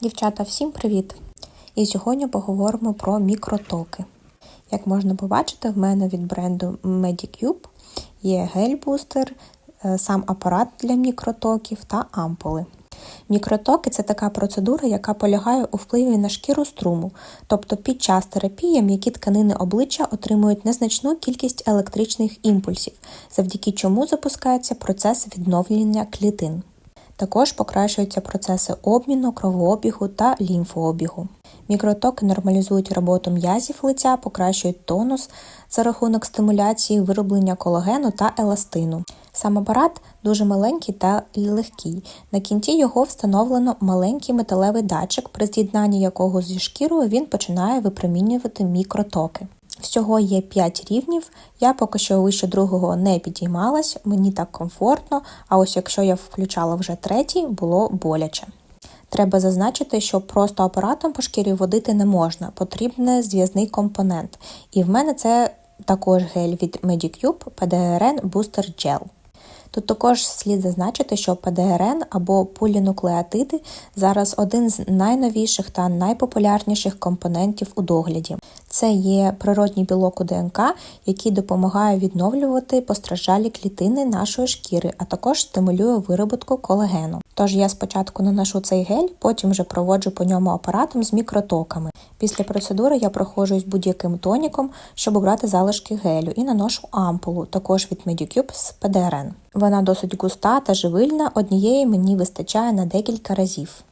Дівчата, всім привіт! І сьогодні поговоримо про мікротоки. Як можна побачити, в мене від бренду Medicube є гель-бустер, е, сам апарат для мікротоків та ампули. Мікротоки це така процедура, яка полягає у впливі на шкіру струму, тобто під час терапії м'які тканини обличчя отримують незначну кількість електричних імпульсів, завдяки чому запускається процес відновлення клітин. Також покращуються процеси обміну, кровообігу та лімфообігу. Мікротоки нормалізують роботу м'язів лиця, покращують тонус за рахунок стимуляції вироблення колагену та еластину. Сам апарат дуже маленький та легкий. На кінці його встановлено маленький металевий датчик, при з'єднанні якого зі шкірою він починає випромінювати мікротоки. Всього є 5 рівнів. Я поки що вище другого не підіймалась, мені так комфортно, а ось якщо я включала вже третій, було боляче. Треба зазначити, що просто апаратом по шкірі водити не можна, потрібен зв'язний компонент. І в мене це також гель від Medicube PDRN Booster Gel. Тут також слід зазначити, що ПДРН або полінуклеотиди зараз один з найновіших та найпопулярніших компонентів у догляді. Це є природній білок у ДНК, який допомагає відновлювати постраждалі клітини нашої шкіри, а також стимулює вироботку колагену. Тож я спочатку наношу цей гель, потім вже проводжу по ньому апаратом з мікротоками. Після процедури я проходжусь будь-яким тоніком, щоб обрати залишки гелю, і наношу ампулу, також від Medicube з ПДРН. Вона досить густа та живильна, однієї мені вистачає на декілька разів.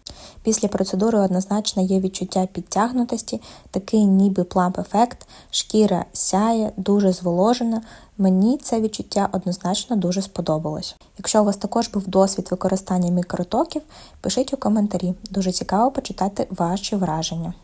Після процедури однозначно є відчуття підтягнутості, такий ніби пламп-ефект, шкіра сяє, дуже зволожена. Мені це відчуття однозначно дуже сподобалось. Якщо у вас також був досвід використання мікротоків, пишіть у коментарі. Дуже цікаво почитати ваші враження.